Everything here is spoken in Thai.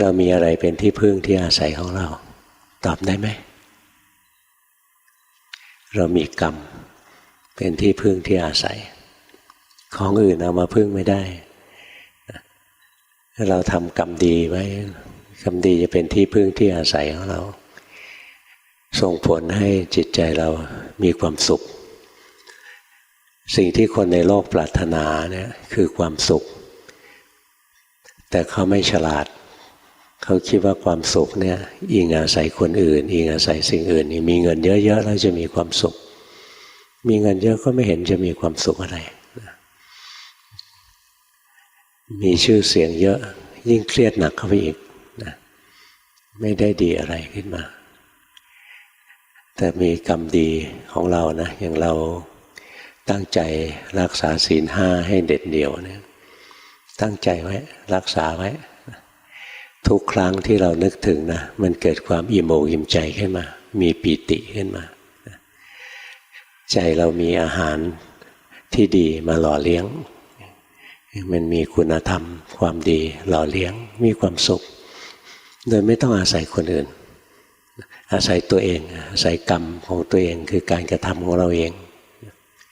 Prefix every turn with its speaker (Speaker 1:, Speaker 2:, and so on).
Speaker 1: เรามีอะไรเป็นที่พึ่งที่อาศัยของเรา ตอบได้ไหม เรามีกรรม เป็นที่พึ่งที่อาศัย ของอื่นเอามาพึ่งไม่ได้ถ้าเราทำกรรมดีไว้กรรมดีจะเป็นที่พึ่งที่อาศัยของเรา ส่งผลให้จิตใจเรามีความสุข สิ่งที่คนในโลกปรารถนาเนี่ยคือความสุข แต่เขาไม่ฉลาดเขาคิดว่าความสุขเนี่ยอิงอาศัยคนอื่น อิงอาศัยสิ่งอื่น มีเงินเยอะๆแล้วจะมีความสุข มีเงินเยอะก็ไม่เห็นจะมีความสุขอะไร มีชื่อเสียงเยอะ ยิ่งเครียดหนักเข้าไปอีกนะไม่ได้ดีอะไรขึ้นมา แต่มีกรรมดีของเรานะ อย่างเราตั้งใจรักษาศีลห้าให้เด็ดเดี่ยวเนี่ยตั้งใจไว้รักษาไว้ ทุกครั้งที่เรานึกถึงนะมันเกิดความอิ่มอกอิ่มใจขึ้นมา มีปีติขึ้นมา ใจเรามีอาหารที่ดีมาหล่อเลี้ยง มันมีคุณธรรม ความดีหล่อเลี้ยง มีความสุข โดยไม่ต้องอาศัยคนอื่น อาศัยตัวเอง อาศัยกรรมของตัวเองคือการกระทำของเราเอง